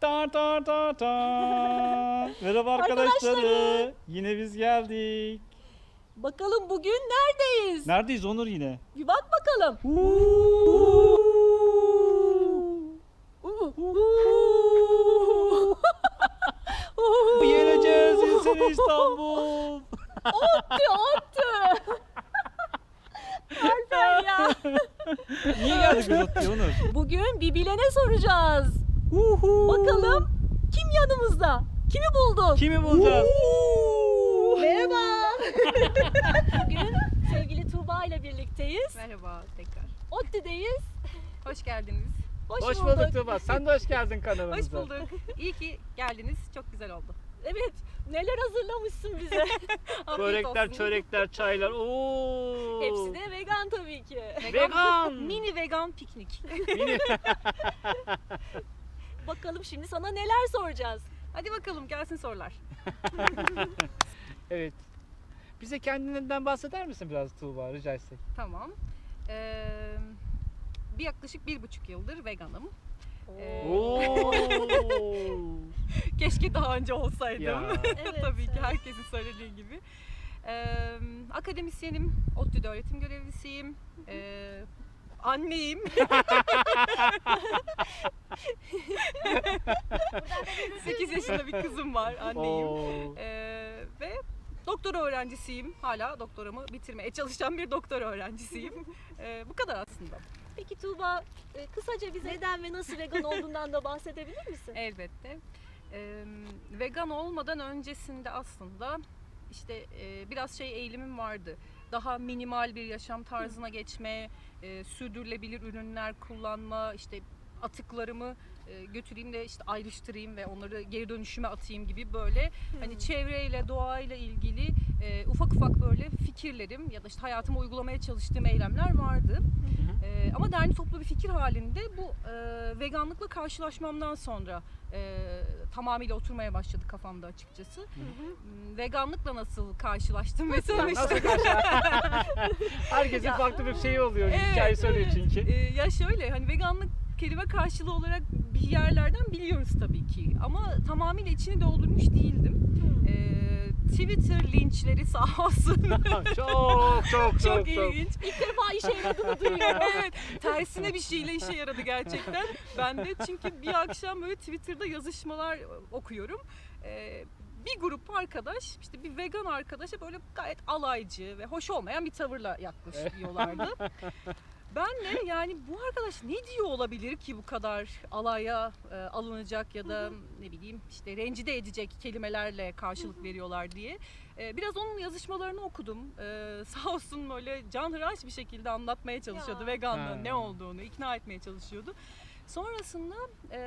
Ta ta ta ta. Merhaba arkadaşları. Yine biz geldik. Bakalım bugün neredeyiz? Neredeyiz Onur yine? Bir bak bakalım. Yeneceğiz İnsene İstanbul. Ottu ottu. Alper ya. Niye geldik biz Otlu'ya Onur? Bugün bir bilene soracağız. Bakalım kim yanımızda? Kimi bulduk? Kimi bulacağız? Merhaba. Bugün sevgili Tuğba ile birlikteyiz. Merhaba tekrar. ODTÜ'deyiz. Hoş geldiniz. Hoş, Hoş bulduk. bulduk Tuğba. Sen de hoş geldin Hoş kanalımıza. bulduk. İyi ki geldiniz. Çok güzel oldu. Evet. Neler hazırlamışsın bize? Börekler, çörekler, çaylar. Oo. Hepsi de vegan tabii ki. vegan. Mini vegan piknik. Mini. Bakalım şimdi sana neler soracağız. Hadi bakalım gelsin sorular. evet. Bize kendinden bahseder misin biraz Tuğba rica etsek? Tamam. Ee, bir yaklaşık bir buçuk yıldır veganım. Ee, Oo. Keşke daha önce olsaydım. Evet, Tabii ki herkesin söylediği gibi. Ee, akademisyenim, ODTÜ'de öğretim görevlisiyim. Ee, anneyim. 8 yaşında bir kızım var, anneyim. Ee, ve doktora öğrencisiyim. Hala doktoramı bitirmeye çalışan bir doktora öğrencisiyim. Ee, bu kadar aslında. Peki Tuğba e, kısaca bize neden ve nasıl vegan olduğundan da bahsedebilir misin? Elbette. Ee, vegan olmadan öncesinde aslında işte e, biraz şey eğilimim vardı. Daha minimal bir yaşam tarzına geçme, e, sürdürülebilir ürünler kullanma, işte atıklarımı götüreyim de işte ayrıştırayım ve onları geri dönüşüme atayım gibi böyle hani çevreyle doğayla ilgili e, ufak ufak böyle fikirlerim ya da işte hayatıma uygulamaya çalıştığım eylemler vardı. E, ama derli toplu bir fikir halinde bu e, veganlıkla karşılaşmamdan sonra e, tamamıyla oturmaya başladı kafamda açıkçası. Hmm, Veganlıkla nasıl karşılaştım ve tanıştım? Herkesin farklı bir şeyi oluyor. Evet, Hikaye söylüyor evet. çünkü. E, ya şöyle hani veganlık kelime karşılığı olarak bir yerlerden biliyoruz tabii ki ama tamamıyla içini doldurmuş değildim. Hmm. E, Twitter linçleri sağ olsun. çok çok çok Çok çok. ilginç. İlk defa işe yaradığını duyuyorum. evet, tersine bir şeyle işe yaradı gerçekten. Ben de çünkü bir akşam böyle Twitter'da yazışmalar okuyorum. Ee, bir grup arkadaş, işte bir vegan arkadaşa böyle gayet alaycı ve hoş olmayan bir tavırla yaklaşıyorlardı. Ben de yani bu arkadaş ne diyor olabilir ki bu kadar alaya e, alınacak ya da ne bileyim işte rencide edecek kelimelerle karşılık veriyorlar diye. E, biraz onun yazışmalarını okudum. E, sağ olsun böyle canhıraş bir şekilde anlatmaya çalışıyordu Ya. veganlığın Ha. ne olduğunu, ikna etmeye çalışıyordu. Sonrasında e,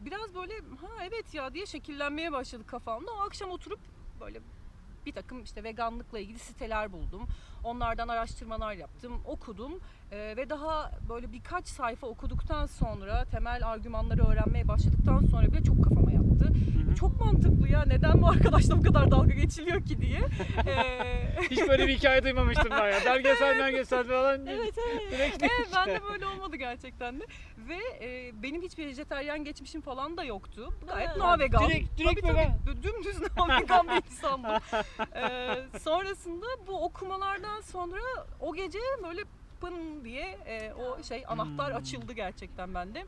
biraz böyle ha evet ya diye şekillenmeye başladı kafamda. O akşam oturup böyle bir takım işte veganlıkla ilgili siteler buldum. Onlardan araştırmalar yaptım, okudum Ee, ve daha böyle birkaç sayfa okuduktan sonra temel argümanları öğrenmeye başladıktan sonra bile çok kafama yattı. Hı hı. Çok mantıklı ya neden bu arkadaşla bu kadar dalga geçiliyor ki diye. Ee, Hiç böyle bir hikaye duymamıştım ben ya. Belgesel belgesel falan. evet evet. Direkt evet ben de böyle olmadı gerçekten de. Ve e, benim hiç vejetaryen geçmişim falan da yoktu. Gayet mi? no vegan. Direkt- direkt tabii. Tabii, dümdüz no vegan bir insandım. Ee, sonrasında bu okumalardan sonra o gece böyle pın diye e, o şey anahtar Hmm. açıldı gerçekten bende.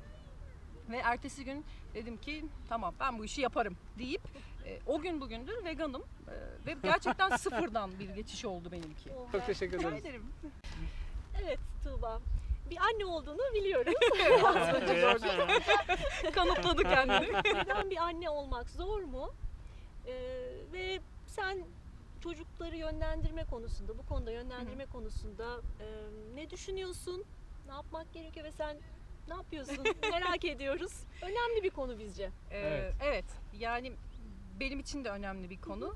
Ve ertesi gün dedim ki tamam ben bu işi yaparım deyip e, o gün bugündür veganım E, ve gerçekten sıfırdan bir geçiş oldu benimki. Çok teşekkür ederiz. ederim. Evet Tuğba. Bir anne olduğunu biliyoruz. Az önce gördüm. Kanıtladı kendini. Vegan bir anne olmak zor mu? Ee, ve sen çocukları yönlendirme konusunda, bu konuda yönlendirme konusunda e, ne düşünüyorsun? Ne yapmak gerekiyor ve sen ne yapıyorsun? Merak ediyoruz. Önemli bir konu bizce. Ee, Evet. evet. Yani benim için de önemli bir konu.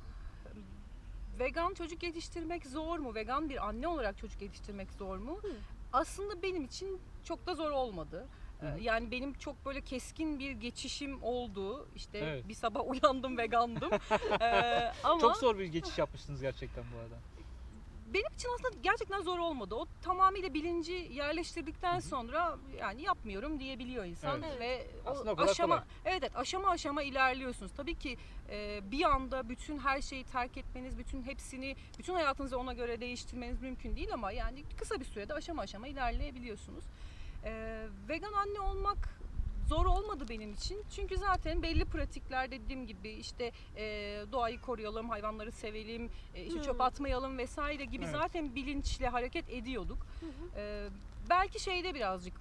Vegan çocuk yetiştirmek zor mu? Vegan bir anne olarak çocuk yetiştirmek zor mu? Hı. Aslında benim için çok da zor olmadı. Ee, Hı. Yani benim çok böyle keskin bir geçişim oldu. İşte Evet. bir sabah uyandım vegandım. Ee, ama Çok zor bir geçiş yapmışsınız gerçekten bu arada. benim için aslında gerçekten zor olmadı. O tamamıyla bilinci yerleştirdikten sonra yani yapmıyorum diyebiliyor insan Evet. ve o Aslında o aşama kolay. evet evet aşama aşama ilerliyorsunuz. Tabii ki e, bir anda bütün her şeyi terk etmeniz, bütün hepsini, bütün hayatınızı ona göre değiştirmeniz mümkün değil ama yani kısa bir sürede aşama aşama ilerleyebiliyorsunuz. E, vegan anne olmak zor olmadı benim için. Çünkü zaten belli pratikler dediğim gibi işte e, doğayı koruyalım, hayvanları sevelim, e, işte çöp Hmm. atmayalım vesaire gibi Evet. zaten bilinçle hareket ediyorduk. Hı hı. E, belki şeyde birazcık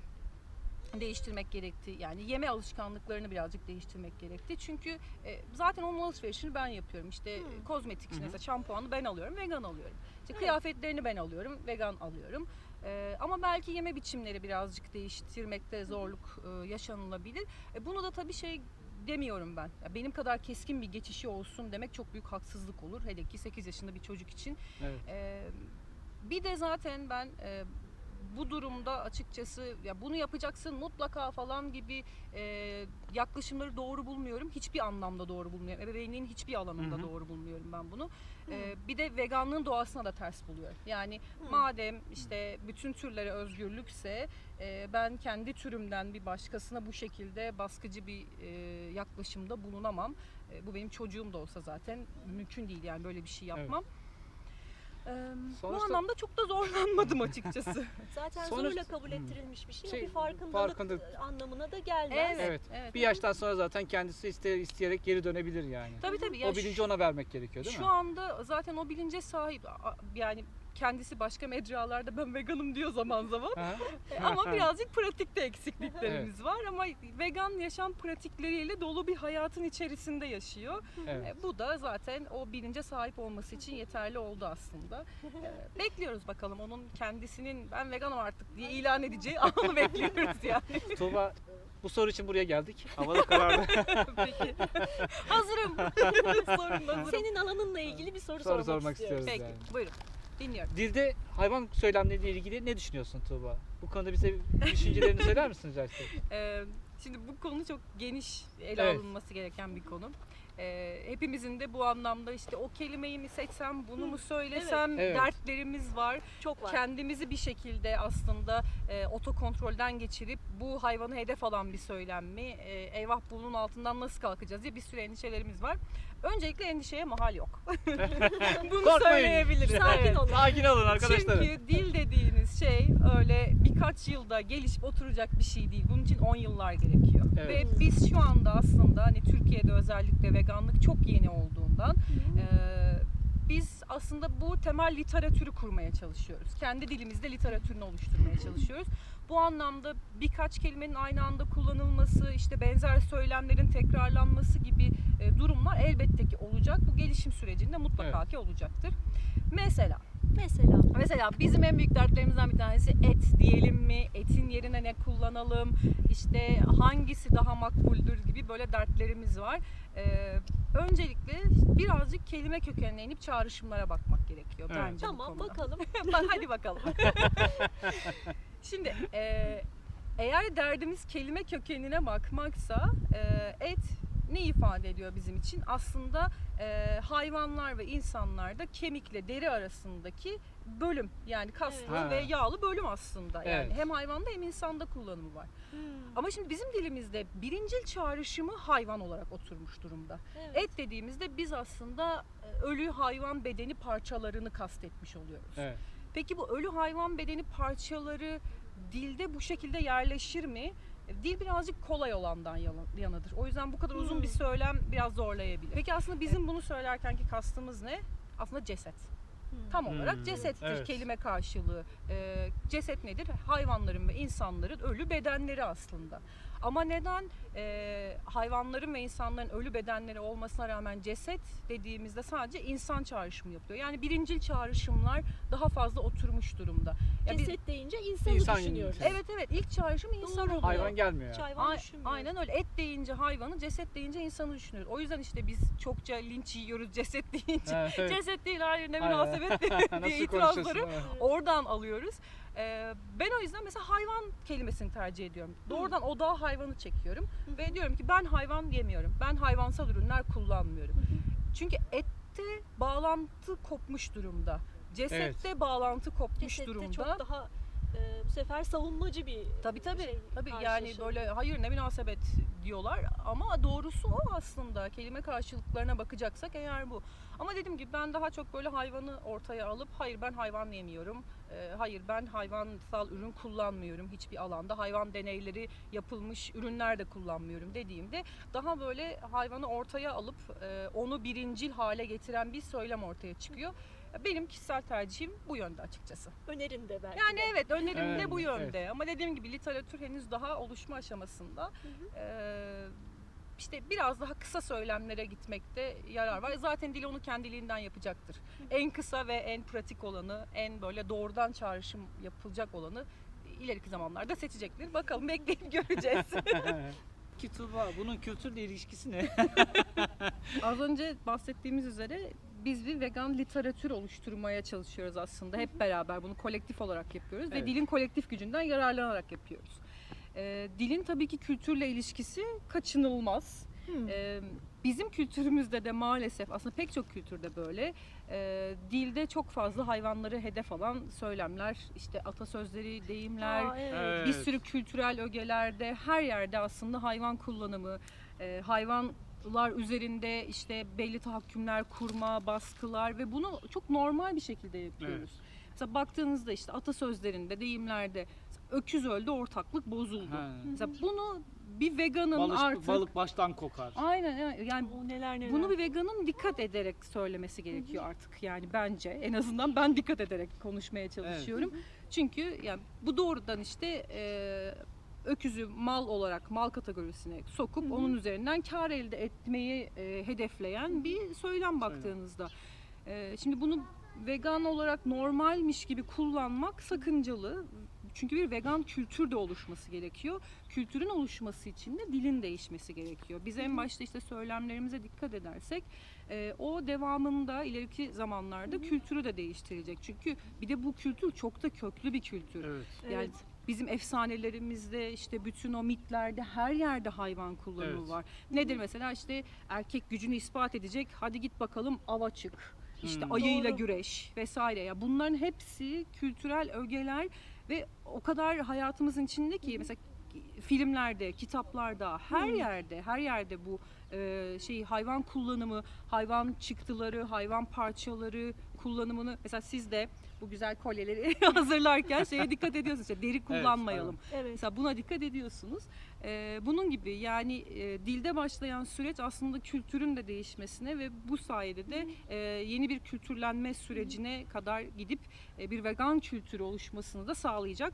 değiştirmek gerekti. Yani yeme alışkanlıklarını birazcık değiştirmek gerekti. Çünkü e, zaten onun alışverişini ben yapıyorum. İşte Hmm. kozmetik işte Hı hı. mesela şampuanı ben alıyorum, vegan alıyorum. İşte Evet. kıyafetlerini ben alıyorum, vegan alıyorum. E, ama belki yeme biçimleri birazcık değiştirmekte zorluk e, yaşanılabilir. E, bunu da tabii şey demiyorum ben. Ya benim kadar keskin bir geçişi olsun demek çok büyük haksızlık olur. Hele ki 8 yaşında bir çocuk için. Evet. Ee, bir de zaten ben e, bu durumda açıkçası ya bunu yapacaksın mutlaka falan gibi e, yaklaşımları doğru bulmuyorum. Hiçbir anlamda doğru bulmuyorum. Ebeveynliğin hiçbir alanında Hı hı. doğru bulmuyorum ben bunu. Ee, bir de veganlığın doğasına da ters buluyorum. Yani Hı. madem işte bütün türlere özgürlükse e, ben kendi türümden bir başkasına bu şekilde baskıcı bir e, yaklaşımda bulunamam. E, bu benim çocuğum da olsa zaten mümkün değil yani böyle bir şey yapmam. Ee, bu Sonuçta- anlamda çok da zorlanmadım açıkçası. Zaten Sonuç- zorla kabul ettirilmiş bir şey. Şey, bir farkındalık, farkındalık. anlamına da gelmez. Evet. evet. Bir yaştan sonra zaten kendisi iste, isteyerek geri dönebilir yani. Tabii tabii. ya o bilinci ona vermek gerekiyor değil şu mi? anda zaten o bilince sahip. Yani kendisi başka mecralarda ben veganım diyor zaman zaman. Ama birazcık pratikte eksikliklerimiz var ama vegan yaşam pratikleriyle dolu bir hayatın içerisinde yaşıyor. Evet. E, bu da zaten o bilince sahip olması için yeterli oldu aslında. E, bekliyoruz bakalım onun kendisinin ben veganım artık diye ilan edeceği anı bekliyoruz yani. Tuğba bu soru için buraya geldik. Havada karardı. Peki. hazırım. Sorun hazırım. Senin alanınla ilgili bir soru, Soru sormak, sormak istiyoruz. istiyoruz. Peki yani. buyurun dinliyorum. Dilde hayvan söylemleriyle ilgili ne düşünüyorsun Tuğba? Bu konuda bize düşüncelerini söyler misin rica? Ee, şimdi bu konu çok geniş ele Evet. alınması gereken bir konu. Ee, hepimizin de bu anlamda işte o kelimeyi mi seçsem, bunu mu söylesem Evet. dertlerimiz var. Çok var. Kendimizi bir şekilde aslında e, otokontrolden geçirip bu hayvanı hedef alan bir söylem mi? E, eyvah bunun altından nasıl kalkacağız diye bir sürü endişelerimiz var. Öncelikle endişeye mahal yok. bunu Korkmayın. söyleyebiliriz. Sakin olun. Sakin olun arkadaşlar. Çünkü dil dediğiniz şey öyle birkaç yılda gelişip oturacak bir şey değil. Bunun için 10 yıllar gerekiyor. Evet. Ve biz şu anda aslında hani Türkiye'de özellikle veganlık çok yeni olduğundan eee, biz aslında bu temel literatürü kurmaya çalışıyoruz. Kendi dilimizde literatürünü oluşturmaya çalışıyoruz. Bu anlamda birkaç kelimenin aynı anda kullanılması, işte benzer söylemlerin tekrarlanması gibi e, durumlar elbette ki olacak. Bu gelişim sürecinde mutlaka ki olacaktır. Mesela Mesela Mesela bizim en büyük dertlerimizden bir tanesi et diyelim mi? Etin yerine ne kullanalım? İşte hangisi daha makbuldür gibi böyle dertlerimiz var. Ee, öncelikle birazcık kelime kökenine inip çağrışımlara bakmak gerekiyor Evet. bence bu tamam konuda. bakalım. Bak, Hadi bakalım. Şimdi e, eğer derdimiz kelime kökenine bakmaksa e, et ne ifade ediyor bizim için? Aslında e, hayvanlar ve insanlarda kemikle deri arasındaki bölüm yani kaslı Evet. ve yağlı bölüm aslında. Yani Evet. hem hayvanda hem insanda kullanımı var. Hmm, Ama şimdi bizim dilimizde birincil çağrışımı hayvan olarak oturmuş durumda. evet. Et dediğimizde biz aslında ölü hayvan bedeni parçalarını kastetmiş oluyoruz. Evet. Peki bu ölü hayvan bedeni parçaları dilde bu şekilde yerleşir mi? Dil birazcık kolay olandan yana- yanadır. O yüzden bu kadar uzun Hmm. bir söylem biraz zorlayabilir. Peki aslında bizim bunu söylerkenki kastımız ne? Aslında ceset. Hmm. Tam olarak Hmm, cesettir evet. kelime karşılığı. Ee, ceset nedir? Hayvanların ve insanların ölü bedenleri aslında. Ama neden e, hayvanların ve insanların ölü bedenleri olmasına rağmen ceset dediğimizde sadece insan çağrışımı yapıyor. Yani birincil çağrışımlar daha fazla oturmuş durumda. Ya biz- Ceset deyince insanı İnsan düşünüyoruz. için. evet evet ilk çağrışım insan oluyor. Hayvan gelmiyor Hiç yani. hayvan Ay- düşünmüyoruz. aynen öyle. Et deyince hayvanı, ceset deyince insanı düşünüyoruz. O yüzden işte biz çokça linç yiyoruz ceset deyince. Evet, evet. Ceset değil hayır ne Aynen. münasebet diye Nasıl itirazları? Evet. oradan alıyoruz. Ee, ben o yüzden mesela hayvan kelimesini tercih ediyorum. Doğrudan odağa hayvanı çekiyorum Hı. ve diyorum ki ben hayvan yemiyorum. Ben hayvansal ürünler kullanmıyorum. Çünkü ette bağlantı kopmuş durumda. Cesette bağlantı kopmuş Cesette durumda. çok daha e, bu sefer savunmacı bir Tabii tabii. şey tabii yani böyle hayır ne münasebet diyorlar ama doğrusu o aslında. Kelime karşılıklarına bakacaksak eğer bu. Ama dediğim gibi ben daha çok böyle hayvanı ortaya alıp hayır ben hayvan yemiyorum. Ee, hayır ben hayvansal ürün kullanmıyorum hiçbir alanda. Hayvan deneyleri yapılmış ürünler de kullanmıyorum dediğimde daha böyle hayvanı ortaya alıp e, onu birincil hale getiren bir söylem ortaya çıkıyor. Benim kişisel tercihim bu yönde açıkçası. önerim de belki Yani de. evet önerim de Evet, bu evet. yönde ama dediğim gibi literatür henüz daha oluşma aşamasında. Ee, işte biraz daha kısa söylemlere gitmekte yarar var. Zaten dil onu kendiliğinden yapacaktır. En kısa ve en pratik olanı, en böyle doğrudan çağrışım yapılacak olanı ileriki zamanlarda seçecektir. Bakalım bekleyip göreceğiz. Ki Tuğba bunun kültürle ilişkisi ne? Az önce bahsettiğimiz üzere biz bir vegan literatür oluşturmaya çalışıyoruz aslında. Hep beraber bunu kolektif olarak yapıyoruz Evet. ve dilin kolektif gücünden yararlanarak yapıyoruz. Ee, dilin tabii ki kültürle ilişkisi kaçınılmaz. Hmm. Ee, bizim kültürümüzde de maalesef aslında pek çok kültürde böyle e, dilde çok fazla hayvanları hedef alan söylemler, işte atasözleri, deyimler, Aa, evet. Evet. bir sürü kültürel ögelerde her yerde aslında hayvan kullanımı, e, hayvanlar üzerinde işte belli tahakkümler kurma, baskılar ve bunu çok normal bir şekilde yapıyoruz. Mesela baktığınızda işte atasözlerinde, deyimlerde öküz öldü, ortaklık bozuldu. Ha. Mesela bunu bir veganın Balık, artık balık baştan kokar. Aynen yani- yani O neler neler. bunu bir veganın dikkat ederek söylemesi gerekiyor artık yani bence en azından ben dikkat ederek konuşmaya çalışıyorum. Çünkü yani bu doğrudan işte e, öküzü mal olarak mal kategorisine sokup Hı hı. onun üzerinden kar elde etmeyi e, hedefleyen bir söylem baktığınızda. E, şimdi bunu vegan olarak normalmiş gibi kullanmak sakıncalı. Çünkü bir vegan kültür de oluşması gerekiyor. Kültürün oluşması için de dilin değişmesi gerekiyor. Biz en başta işte söylemlerimize dikkat edersek e, o devamında ileriki zamanlarda kültürü de değiştirecek. Çünkü bir de bu kültür çok da köklü bir kültür. Evet. Evet. Bizim efsanelerimizde işte bütün o mitlerde her yerde hayvan kullanımı Evet. var. Nedir mesela işte erkek gücünü ispat edecek hadi git bakalım ava çık. İşte Hmm. ayıyla Doğru. güreş vesaire ya bunların hepsi kültürel ögeler ve o kadar hayatımızın içinde ki mesela filmlerde, kitaplarda, her yerde, her yerde bu e, şey hayvan kullanımı, hayvan çıktıları, hayvan parçaları kullanımını mesela siz de bu güzel kolyeleri hazırlarken şeye dikkat ediyorsunuz. işte deri kullanmayalım. evet. Mesela buna dikkat ediyorsunuz. Ee, bunun gibi yani e, dilde başlayan süreç aslında kültürün de değişmesine ve bu sayede de e, yeni bir kültürlenme sürecine kadar gidip e, bir vegan kültürü oluşmasını da sağlayacak.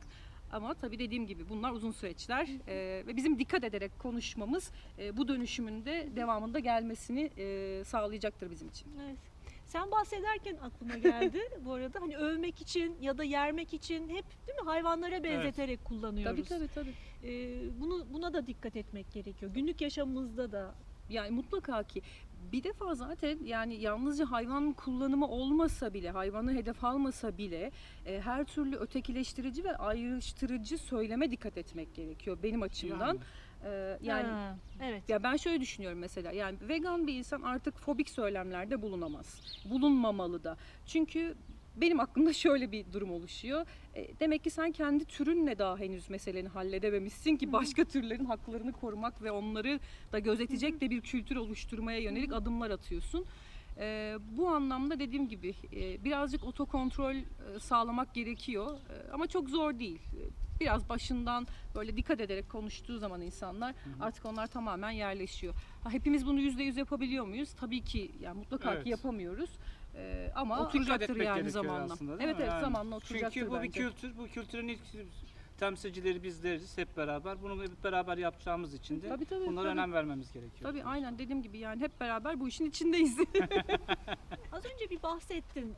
Ama tabii dediğim gibi bunlar uzun süreçler e, ve bizim dikkat ederek konuşmamız e, bu dönüşümün de devamında gelmesini e, sağlayacaktır bizim için. Evet. Sen bahsederken aklıma geldi bu arada hani övmek için ya da yermek için hep değil mi hayvanlara benzeterek kullanıyoruz. Tabii tabii tabii. Ee, bunu buna da dikkat etmek gerekiyor. Günlük yaşamımızda da Yani mutlaka ki bir defa zaten yani yalnızca hayvan kullanımı olmasa bile, hayvanı hedef almasa bile e, her türlü ötekileştirici ve ayrıştırıcı söyleme dikkat etmek gerekiyor benim açımdan. Yani. E, yani Ha, evet. ya ben şöyle düşünüyorum mesela yani vegan bir insan artık fobik söylemlerde bulunamaz. Bulunmamalı da. Çünkü benim aklımda şöyle bir durum oluşuyor. E, demek ki sen kendi türünle daha henüz meseleni halledememişsin ki başka türlerin haklarını korumak ve onları da gözetecek de bir kültür oluşturmaya yönelik adımlar atıyorsun. E, bu anlamda dediğim gibi e, birazcık otokontrol e, sağlamak gerekiyor E, ama çok zor değil. E, Biraz başından böyle dikkat ederek konuştuğu zaman insanlar artık onlar tamamen yerleşiyor. Ha, hepimiz bunu yüzde yüz yapabiliyor muyuz? Tabii ki yani mutlaka Evet. ki yapamıyoruz. E, ama oturacaktır etmek yani gerekiyor zamanla. aslında, değil evet mi? evet Yani zamanla oturacaktır Çünkü bu bir bence. kültür, bu kültürün ilk temsilcileri bizleriz hep beraber. Bunu hep beraber yapacağımız için de Tabii tabii. bunlara tabii. önem vermemiz gerekiyor. Tabii aynen dediğim gibi yani hep beraber bu işin içindeyiz. Az önce bir bahsettin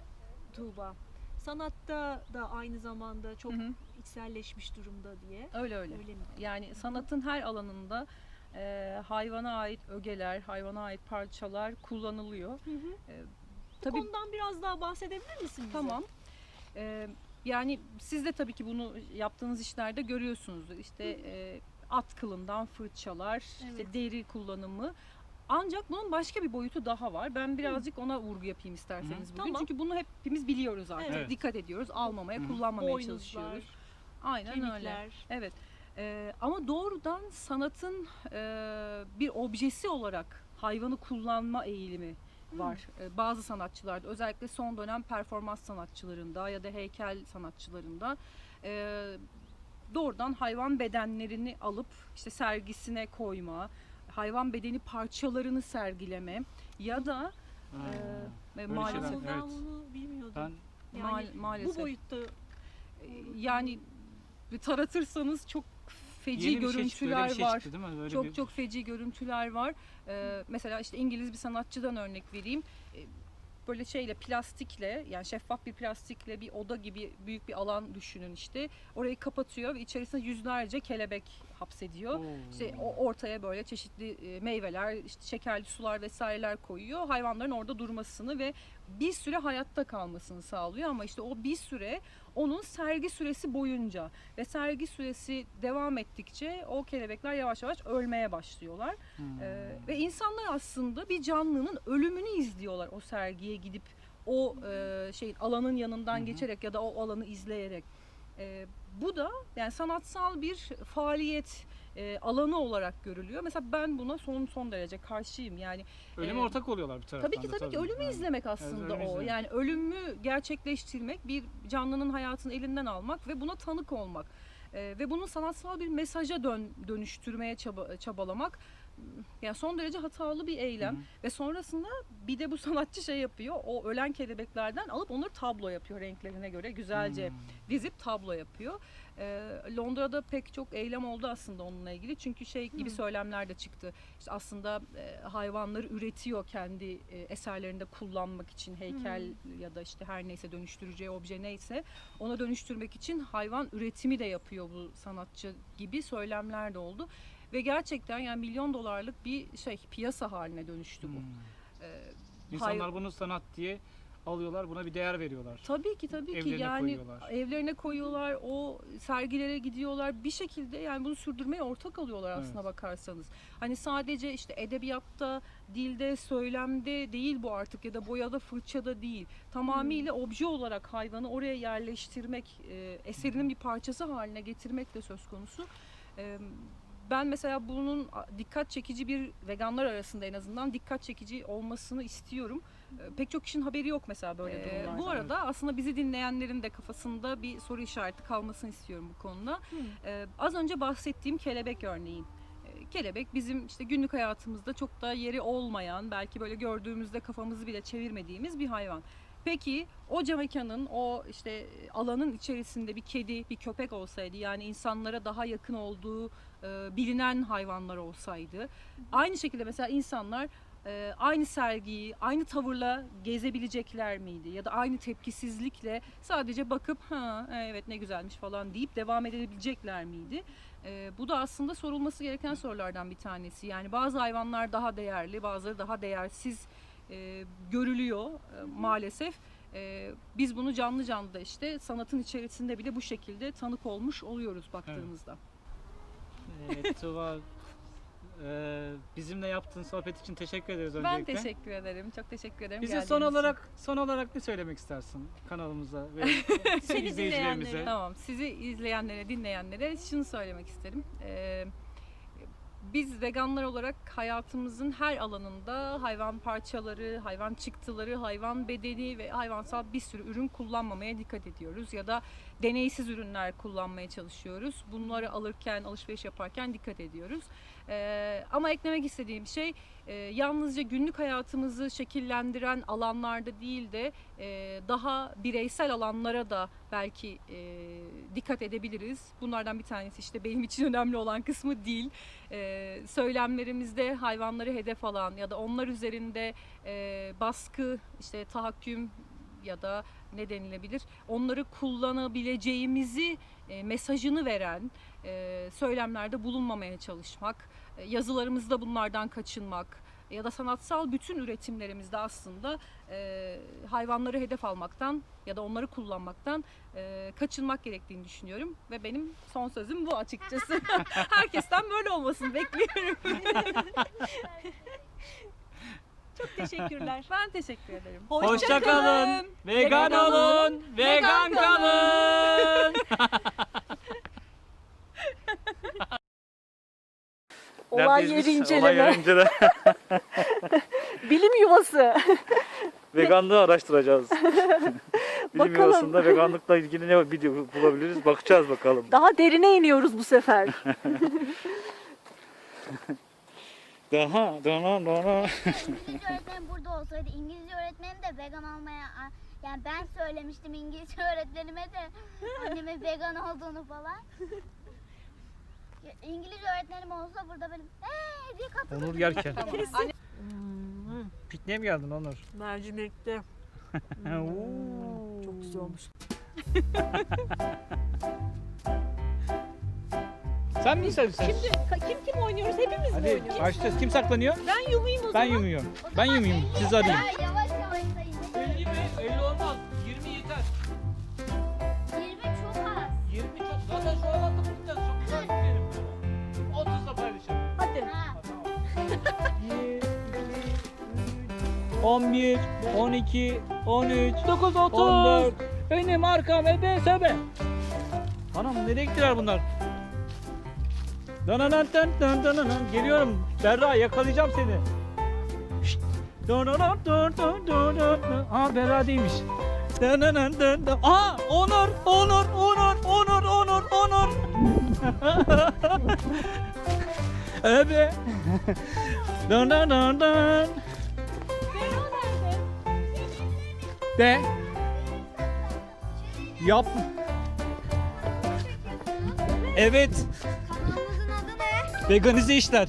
Tuğba. Sanatta da aynı zamanda çok Hı hı. içselleşmiş durumda diye. öyle öyle. Öyle mi? Yani sanatın her alanında e, hayvana ait ögeler, hayvana ait parçalar kullanılıyor. Hı hı. E, Bu tabii konudan biraz daha bahsedebilir misin bize? Tamam. Ee, yani siz de tabii ki bunu yaptığınız işlerde görüyorsunuzdur. İşte e, at kılından fırçalar, Evet. işte deri kullanımı. Ancak bunun başka bir boyutu daha var. Ben birazcık ona vurgu yapayım isterseniz bugün. Tamam. Çünkü bunu hepimiz biliyoruz artık. Evet. Dikkat ediyoruz. Almamaya, Hı. kullanmamaya Boynuzlar, çalışıyoruz. Aynen öyle. kemikler. Evet. Ee, ama doğrudan sanatın e, bir objesi olarak hayvanı kullanma eğilimi var. Ee, bazı sanatçılarda özellikle son dönem performans sanatçılarında ya da heykel sanatçılarında e, doğrudan hayvan bedenlerini alıp işte sergisine koyma, hayvan bedeni parçalarını sergileme ya da e, Böyle maalesef şeyler- Ben evet. bunu bilmiyordum. Ben yani maal- maalesef bu boyutta e, yani bir taratırsanız çok feci yeni bir şey çıktı, görüntüler öyle bir şey var. çıktı değil mi? Çok bir- çok feci görüntüler var. Ee, mesela işte İngiliz bir sanatçıdan örnek vereyim. Ee, Böyle şeyle plastikle yani şeffaf bir plastikle bir oda gibi büyük bir alan düşünün işte. Orayı kapatıyor ve içerisine yüzlerce kelebek hapsediyor. Oo. İşte o ortaya böyle çeşitli e, meyveler, işte şekerli sular vesaireler koyuyor. Hayvanların orada durmasını ve bir süre hayatta kalmasını sağlıyor ama işte o bir süre onun sergi süresi boyunca ve sergi süresi devam ettikçe o kelebekler yavaş yavaş ölmeye başlıyorlar. Hmm. Ee, ve insanlar aslında bir canlının ölümünü izliyorlar o sergiye gidip o e, şeyin alanın yanından Hı hı. geçerek ya da o alanı izleyerek. Ee, bu da yani sanatsal bir faaliyet e, alanı olarak görülüyor. Mesela ben buna son son derece karşıyım. Yani Ölüme e, ortak oluyorlar bir taraftan Tabii ki da tabii ki ölümü Yani. izlemek aslında ölümü o. izlemek. Yani ölümü gerçekleştirmek, bir canlının hayatını elinden almak ve buna tanık olmak. Ee, ve bunu sanatsal bir mesaja dön, dönüştürmeye çaba, çabalamak yani son derece hatalı bir eylem Hı ve sonrasında bir de bu sanatçı şey yapıyor. O ölen kelebeklerden alıp onları tablo yapıyor renklerine göre güzelce Hmm. dizip tablo yapıyor. Ee, Londra'da pek çok eylem oldu aslında onunla ilgili. Çünkü şey gibi Hmm. söylemler de çıktı. İşte aslında e, hayvanları üretiyor kendi e, eserlerinde kullanmak için heykel ya da işte her neyse dönüştüreceği obje neyse ona dönüştürmek için hayvan üretimi de yapıyor bu sanatçı gibi söylemler de oldu. Ve gerçekten yani milyon dolarlık bir şey piyasa haline dönüştü bu. Hmm. Ee, İnsanlar hay- bunu sanat diye alıyorlar, buna bir değer veriyorlar. Tabii ki tabii ki Evlerine yani koyuyorlar. evlerine koyuyorlar o sergilere gidiyorlar bir şekilde yani bunu sürdürmeye ortak alıyorlar aslına Evet. bakarsanız. Hani sadece işte edebiyatta, dilde, söylemde değil bu artık ya da boyada, fırçada değil. Tamamıyla obje olarak hayvanı oraya yerleştirmek, e, eserinin bir parçası haline getirmek de söz konusu. E, ben mesela bunun dikkat çekici bir veganlar arasında en azından dikkat çekici olmasını istiyorum. E, Pek çok kişinin haberi yok mesela böyle Ee, durumlarda. Bu arada aslında bizi dinleyenlerin de kafasında bir soru işareti kalmasını istiyorum bu konuda. Ee, az önce bahsettiğim kelebek örneğin. Ee, Kelebek bizim işte günlük hayatımızda çok da yeri olmayan, belki böyle gördüğümüzde kafamızı bile çevirmediğimiz bir hayvan. Peki o mekanın, o işte alanın içerisinde bir kedi, bir köpek olsaydı yani insanlara daha yakın olduğu e, bilinen hayvanlar olsaydı. Aynı şekilde mesela insanlar e, aynı sergiyi, aynı tavırla gezebilecekler miydi? Ya da aynı tepkisizlikle sadece bakıp ha evet ne güzelmiş falan deyip devam edebilecekler miydi? E, bu da aslında sorulması gereken sorulardan bir tanesi. Yani bazı hayvanlar daha değerli, bazıları daha değersiz e, görülüyor e, maalesef. E, biz bunu canlı canlı da işte sanatın içerisinde bile bu şekilde tanık olmuş oluyoruz baktığımızda. Evet Tuğba, e, bizimle yaptığın sohbet için teşekkür ederiz Ben öncelikle. teşekkür ederim. Çok teşekkür ederim. Bize geldiğiniz son için. olarak son olarak ne söylemek istersin kanalımıza ve Seni izleyicilerimize? dinleyenlere. Tamam. Sizi izleyenlere, dinleyenlere şunu söylemek isterim. Ee, biz veganlar olarak hayatımızın her alanında hayvan parçaları, hayvan çıktıları, hayvan bedeni ve hayvansal bir sürü ürün kullanmamaya dikkat ediyoruz. Ya da deneysiz ürünler kullanmaya çalışıyoruz. Bunları alırken, alışveriş yaparken dikkat ediyoruz. Ee, ama eklemek istediğim şey e, yalnızca günlük hayatımızı şekillendiren alanlarda değil de e, daha bireysel alanlara da belki e, dikkat edebiliriz. Bunlardan bir tanesi işte benim için önemli olan kısmı dil. E, söylemlerimizde hayvanları hedef alan ya da onlar üzerinde e, baskı, işte tahakküm ya da ne denilebilir onları kullanabileceğimizi e, mesajını veren e, söylemlerde bulunmamaya çalışmak, e, yazılarımızda bunlardan kaçınmak ya da sanatsal bütün üretimlerimizde aslında e, hayvanları hedef almaktan ya da onları kullanmaktan e, kaçınmak gerektiğini düşünüyorum ve benim son sözüm bu açıkçası. Herkesten böyle olmasını bekliyorum. Çok teşekkürler. Ben teşekkür ederim. Hoşça kalın. Vegan olun. Vegan kalın. Olay yeri inceleme. Olay yeri inceleme. Bilim yuvası. Veganlığı araştıracağız. Bilim Bakalım. yuvasında veganlıkla ilgili ne video bulabiliriz bakacağız bakalım. Daha derine iniyoruz bu sefer. Daha, daha, daha. İngilizce öğretmenim burada olsaydı İngilizce öğretmenim de vegan olmaya yani ben söylemiştim İngilizce öğretmenime de anneme vegan olduğunu falan. Ya, İngilizce öğretmenim olsa burada benim eee diye katılırdım. Onur yerken. Anne, Pikniğe mi geldin Onur? Mercimekte. Oo. Çok güzel olmuş. Sen mi istersin? Şimdi ka- kim kim oynuyoruz? Hepimiz mi Hadi oynuyoruz? başlıyoruz. Kim saklanıyor? Ben yumayım o Ben zaman. yumuyorum. Ben yumuyorum. Siz arayın. Ya, yavaş yavaş sayın. 50 mi? 50 olmaz. 11, 12, 13, 9, 30. 14. Benim arkam ebe sebe. Anam nereye gittiler bunlar? Dananan dın dın dın. Geliyorum. Berra yakalayacağım seni. Şşt. Dananan dın dın dın. Aa Berra değilmiş. Dananan dın dın. Aa Onur, Onur, Onur, Onur, Onur, Onur. Ebe. Dın dın De. Yap. Evet. Kanalımızın adı ne? Veganize işler.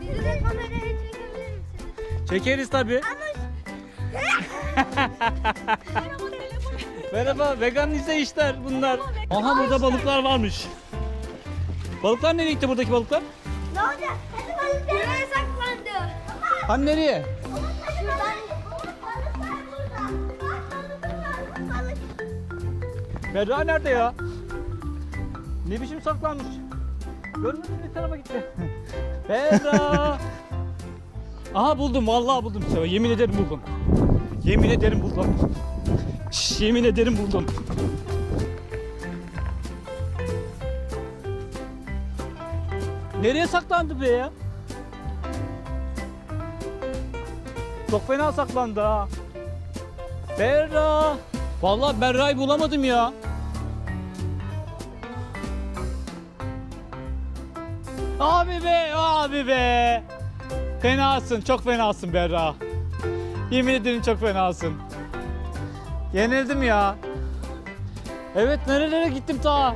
Bizi de kameraya çekebilir misiniz? Çekeriz tabi. Merhaba, veganize işler bunlar. Aha burada balıklar varmış. Balıklar nereye gitti buradaki balıklar? Ne olacak? Buraya saklandı. Hani nereye? Berra nerede ya? Ne biçim saklanmış? Görmedin mi tarafa gitti? Berra! Aha buldum vallahi buldum sana. Yemin ederim buldum. Yemin ederim buldum. Şş, yemin ederim buldum. Nereye saklandı be ya? Çok fena saklandı ha. Berra! Vallahi Berra'yı bulamadım ya. Abi be, abi be. Fenasın, çok fenasın Berra. Yemin ederim çok fenasın. Yenildim ya. Evet, nerelere gittim ta?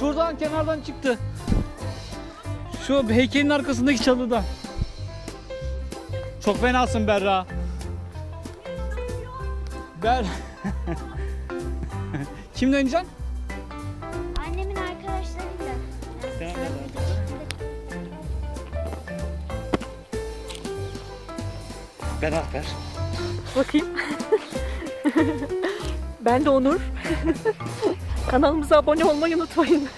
Şuradan kenardan çıktı. Şu heykelin arkasındaki çalıdan. Çok fenasın Berra. Ber... Kimle oynayacaksın? Annemin arkadaşlarıyla. Ben Alper. Bakayım. ben de Onur. Kanalımıza abone olmayı unutmayın.